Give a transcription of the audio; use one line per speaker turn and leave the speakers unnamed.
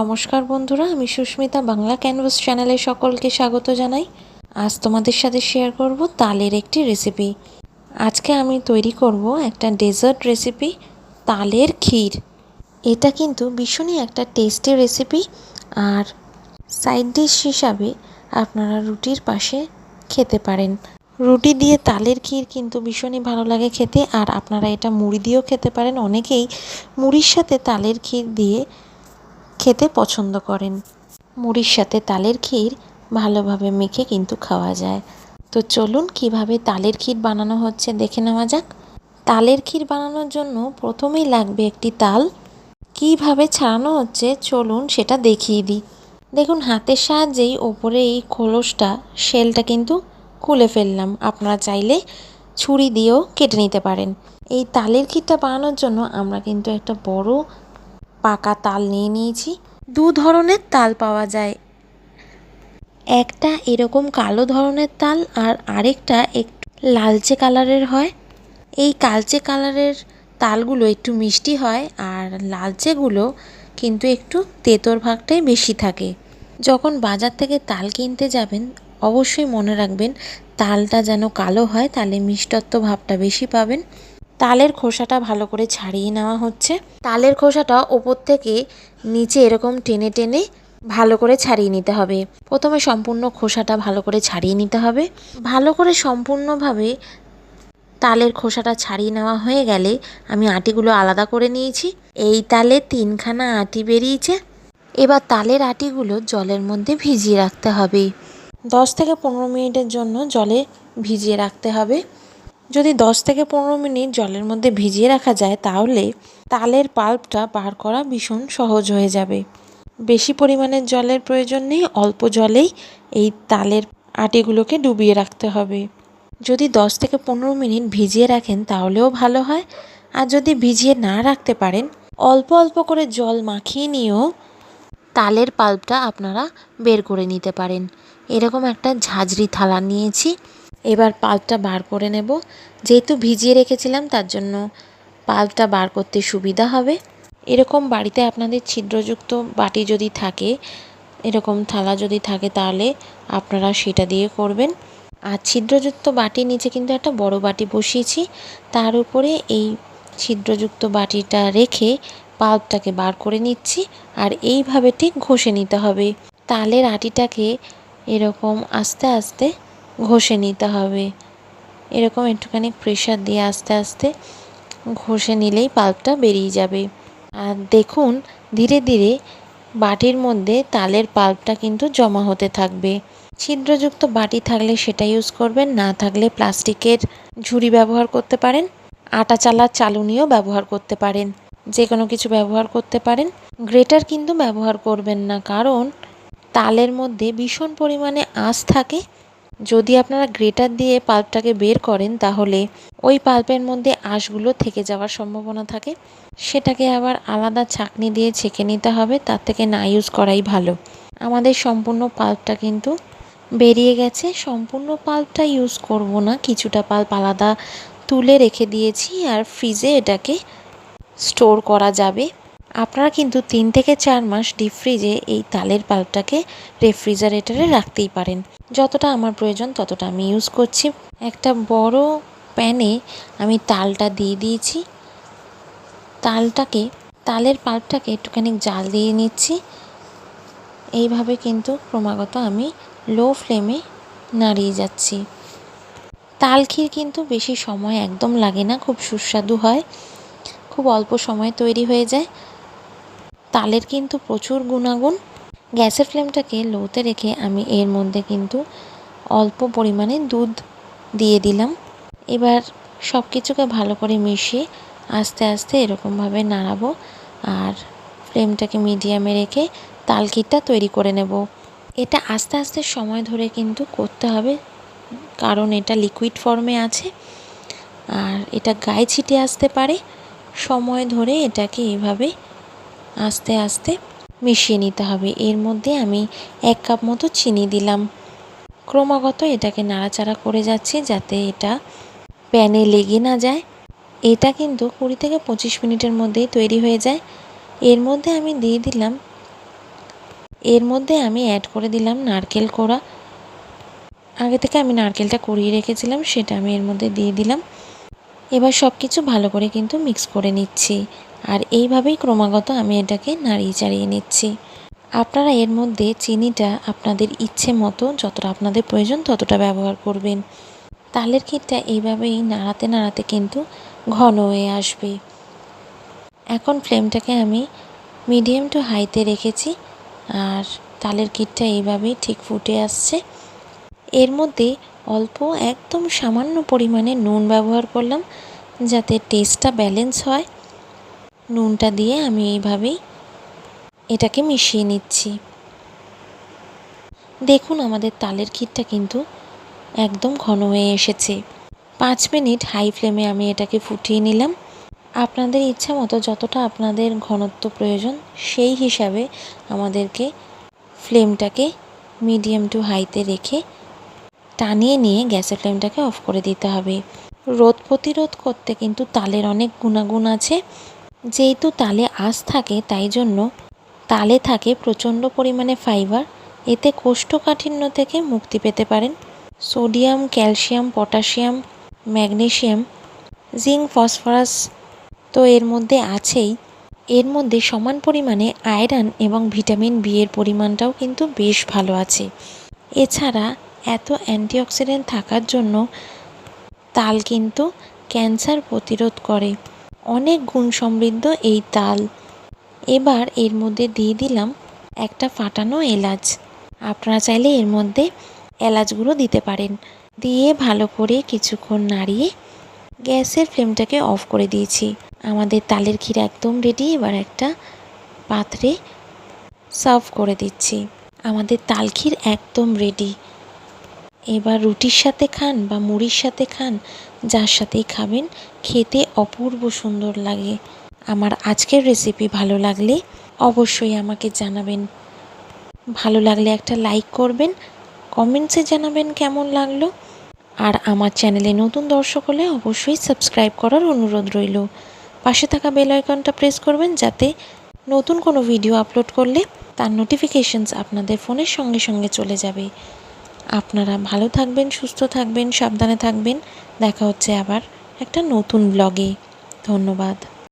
নমস্কার বন্ধুরা, আমি সুস্মিতা বাংলা ক্যানভাস চ্যানেলে সকলকে স্বাগত জানাই। আজ তোমাদের সাথে শেয়ার করব তালের একটি রেসিপি আজকে আমি তৈরি করব একটা ডেজার্ট রেসিপি তালের ক্ষীর। এটা কিন্তু ভীষণই একটা টেস্টি রেসিপি আর সাইড ডিশ হিসাবে আপনারা রুটির পাশে খেতে পারেন। রুটি দিয়ে তালের ক্ষীর কিন্তু ভীষণই ভালো লাগে খেতে। আর আপনারা এটা মুড়ি দিয়েও খেতে পারেন। অনেকেই মুড়ির সাথে তালের ক্ষীর দিয়ে খেতে পছন্দ করেন। মুড়ির সাথে তালের ক্ষীর ভালোভাবে মেখে কিন্তু খাওয়া যায়। তো চলুন কীভাবে তালের ক্ষীর বানানো হচ্ছে দেখে নেওয়া যাক। তালের ক্ষীর বানানোর জন্য প্রথমেই লাগবে একটি তাল। কীভাবে ছাড়ানো হচ্ছে চলুন সেটা দেখিয়ে দিই। দেখুন, হাতের সাহায্যেই ওপরে এই খোলসটা, শেলটা কিন্তু খুলে ফেললাম। আপনারা চাইলে ছুরি দিয়েও কেটে নিতে পারেন। এই তালের ক্ষীরটা বানানোর জন্য আমরা কিন্তু একটা বড় পাকা তাল নিয়ে নিয়েছি। দু ধরনের তাল পাওয়া যায়। একটা এরকম কালো ধরনের তাল আর আরেকটা একটু লালচে কালারের হয়। এই কালচে কালারের তালগুলো একটু মিষ্টি হয় আর লালচেগুলো কিন্তু একটু তেতর ভাগটাই বেশি থাকে। যখন বাজার থেকে তাল কিনতে যাবেন অবশ্যই মনে রাখবেন তালটা যেন কালো হয় তাহলে মিষ্টত্ব ভাবটা বেশি পাবেন। তালের খোসাটা ভালো করে ছাড়িয়ে নেওয়া হচ্ছে। তালের খোসাটা ওপর থেকে নিচে এরকম টেনে টেনে ভালো করে ছাড়িয়ে নিতে হবে। প্রথমে সম্পূর্ণ খোসাটা ভালো করে ছাড়িয়ে নিতে হবে। ভালো করে সম্পূর্ণভাবে তালের খোসাটা ছাড়িয়ে নেওয়া হয়ে গেলে আমি আটিগুলো আলাদা করে নিয়েছি। এই তালে তিনখানা আটি বেরিয়েছে। এবার তালের আটিগুলো জলের মধ্যে ভিজিয়ে রাখতে হবে। দশ থেকে পনেরো মিনিটের জন্য জলে ভিজিয়ে রাখতে হবে। যদি দশ থেকে পনেরো মিনিট জলের মধ্যে ভিজিয়ে রাখা যায় তাহলে তালের পাল্পটা বার করা ভীষণ সহজ হয়ে যাবে। বেশি পরিমাণের জলের প্রয়োজন নেই, অল্প জলেই এই তালের আটিগুলোকে ডুবিয়ে রাখতে হবে। যদি দশ থেকে পনেরো মিনিট ভিজিয়ে রাখেন তাহলেও ভালো হয়। আর যদি ভিজিয়ে না রাখতে পারেন, অল্প অল্প করে জল মাখিয়ে নিয়েও তালের পাল্পটা আপনারা বের করে নিতে পারেন। এরকম একটা ঝাঁঝরি থালা নিয়েছি। এবার পাল্পটা বার করে নেব। যেহেতু ভিজিয়ে রেখেছিলাম, তার জন্য পাল্পটা বার করতে সুবিধা হবে। এরকম বাড়িতে আপনাদের ছিদ্রযুক্ত বাটি যদি থাকে, এরকম থালা যদি থাকে, তাহলে আপনারা সেটা দিয়ে করবেন। আর ছিদ্রযুক্ত বাটির নিচে কিন্তু একটা বড় বাটি বসিয়েছি। তার উপরে এই ছিদ্রযুক্ত বাটিটা রেখে পাল্পটাকে বার করে নিচ্ছি আর এইভাবে ঠিক ঘষে নিতে হবে। তালের আটিটাকে এরকম আস্তে আস্তে ঘষে নিতে হবে। এরকম একটুখানি প্রেশার দিয়ে আস্তে আস্তে ঘষে নিলেই পাল্পটা বেরিয়ে যাবে। আর দেখুন, ধীরে ধীরে বাটির মধ্যে তালের পাল্পটা কিন্তু জমা হতে থাকবে। ছিদ্রযুক্ত বাটি থাকলে সেটা ইউজ করবেন, না থাকলে প্লাস্টিকের ঝুড়ি ব্যবহার করতে পারেন, আটা চালার চালুনিও ব্যবহার করতে পারেন যে কোনো কিছু ব্যবহার করতে পারেন। গ্রেটার কিন্তু ব্যবহার করবেন না, কারণ তালের মধ্যে ভীষণ পরিমাণে আঁশ থাকে যদি আপনারা গ্রেটার দিয়ে পাল্পটাকে বের করেন, তাহলে ওই পাল্পের মধ্যে আঁশগুলো থেকে যাওয়ার সম্ভাবনা থাকে। সেটাকে আবার আলাদা ছাঁকনি দিয়ে ছেঁকে নিতে হবে, তার থেকে না ইউজ করাই ভালো। আমাদের সম্পূর্ণ পাল্পটা কিন্তু বেরিয়ে গেছে। সম্পূর্ণ পাল্পটা ইউজ করব না, কিছুটা পাল্প আলাদা তুলে রেখে দিয়েছি, আর ফ্রিজে এটাকে স্টোর করা যাবে। আপনারা কিন্তু তিন থেকে চার মাস ডিপ ফ্রিজে এই তালের পাল্পটাকে রেফ্রিজারেটরে রাখতেই পারেন। যতটা আমার প্রয়োজন ততটা আমি ইউজ করছি। একটা বড় প্যানে আমি তালটা দিয়ে দিয়েছি। তালটাকে, তালের পাল্পটাকে একটুখানি জাল দিয়ে নিচ্ছি। এইভাবে কিন্তু ক্রমাগত আমি লো ফ্লেমে নাড়িয়ে যাচ্ছি। তাল ক্ষীর কিন্তু বেশি সময় একদম লাগে না, খুব সুস্বাদু হয়। খুব অল্প সময় তৈরি হয়ে যায়। তালের কিন্তু প্রচুর গুণাগুণ। গ্যাসের ফ্লেমটাকে লোতে রেখে আমি এর মধ্যে কিন্তু অল্প পরিমাণে দুধ দিয়ে দিলাম। এবার সব কিছুকে ভালো করে মিশিয়ে আস্তে আস্তে এরকমভাবে নাড়াবো আর ফ্লেমটাকে মিডিয়ামে রেখে তাল ক্ষীরটা তৈরি করে নেব। এটা আস্তে আস্তে সময় ধরে কিন্তু করতে হবে, কারণ এটা লিকুইড ফর্মে আছে আর এটা গায়ে ছিটে আসতে পারে। সময় ধরে এটাকে এভাবে আস্তে আস্তে মিশিয়ে নিতে হবে। এর মধ্যে আমি এক কাপ মতো চিনি দিলাম। ক্রমাগত এটাকে নাড়াচাড়া করে যাচ্ছি যাতে এটা প্যানে লেগে না যায়। এটা কিন্তু কুড়ি থেকে পঁচিশ মিনিটের মধ্যেই তৈরি হয়ে যায়। এর মধ্যে আমি দিয়ে দিলাম, এর মধ্যে আমি অ্যাড করে দিলাম নারকেল কোড়া। আগে থেকে আমি নারকেলটা কুড়িয়ে রেখেছিলাম, সেটা আমি এর মধ্যে দিয়ে দিলাম। এবার সব কিছু ভালো করে কিন্তু মিক্স করে নিচ্ছি। আর এইভাবেই ক্রমাগত আমি এটাকে নাড়িয়ে চাড়িয়ে নিচ্ছি। আপনারা এর মধ্যে চিনিটা আপনাদের ইচ্ছে মতো যতটা আপনাদের প্রয়োজন ততটা ব্যবহার করবেন। তালের ক্ষীরটা এইভাবেই নাড়াতে নাড়াতে কিন্তু ঘন হয়ে আসবে। এখন ফ্লেমটাকে আমি মিডিয়াম টু হাইতে রেখেছি আর তালের ক্ষীরটা এইভাবেই ঠিক ফুটে আসছে। এর মধ্যে অল্প একদম সামান্য পরিমাণে নুন ব্যবহার করলাম যাতে টেস্টটা ব্যালেন্স হয়। নুনটা দিয়ে আমি এইভাবেই এটাকে মিশিয়ে নিচ্ছি। দেখুন আমাদের তালের ক্ষীরটা কিন্তু একদম ঘন হয়ে এসেছে। পাঁচ মিনিট হাই ফ্লেমে আমি এটাকে ফুটিয়ে নিলাম। আপনাদের ইচ্ছা মতো যতটা আপনাদের ঘনত্ব প্রয়োজন সেই হিসাবে আমাদেরকে ফ্লেমটাকে মিডিয়াম টু হাইতে রেখে টানিয়ে নিয়ে গ্যাসের ফ্লেমটাকে অফ করে দিতে হবে। রোদ প্রতিরোধ করতে কিন্তু তালের অনেক গুণাগুণ আছে। যেহেতু তালে আঁশ থাকে, তাই জন্য তালে থাকে প্রচণ্ড পরিমাণে ফাইবার এতে কোষ্ঠকাঠিন্য থেকে মুক্তি পেতে পারেন। Sodium calcium potassium magnesium zinc phosphorus তো এর মধ্যে আছেই। এর মধ্যে সমান পরিমাণে আয়রন এবং ভিটামিন বি এর পরিমাণটাও কিন্তু বেশ ভালো আছে। এছাড়া এত অ্যান্টিঅক্সিডেন্ট থাকার জন্য তাল কিন্তু ক্যান্সার প্রতিরোধ করে। অনেক গুণ সমৃদ্ধ এই তাল। এবার এর মধ্যে দিয়ে দিলাম একটা ফাটানো এলাচ। আপনারা চাইলে এর মধ্যে এলাচগুলো দিতে পারেন। দিয়ে ভালো করে কিছুক্ষণ নাড়িয়ে গ্যাসের ফ্লেমটাকে অফ করে দিয়েছি। আমাদের তালের ক্ষীর একদম রেডি এবার একটা পাত্রে সার্ভ করে দিচ্ছি। আমাদের তাল ক্ষীর একদম রেডি এবার রুটির সাথে খান বা মুড়ির সাথে খান যার সাথেই খাবেন, খেতে অপূর্ব সুন্দর লাগে। আমার আজকের রেসিপি ভালো লাগলে অবশ্যই আমাকে জানাবেন। ভালো লাগলে একটা লাইক করবেন কমেন্টসে জানাবেন কেমন লাগল। আর আমার চ্যানেলে নতুন দর্শক হলে অবশ্যই সাবস্ক্রাইব করার অনুরোধ রইল। পাশে থাকা বেল আইকনটা প্রেস করবেন যাতে নতুন কোনো ভিডিও আপলোড করলে তার নোটিফিকেশনস আপনাদের ফোনের সঙ্গে সঙ্গে চলে যাবে। আপনারা ভালো থাকবেন, সুস্থ থাকবেন, সাবধানে থাকবেন। দেখা হচ্ছে আবার একটা নতুন ব্লগে ধন্যবাদ।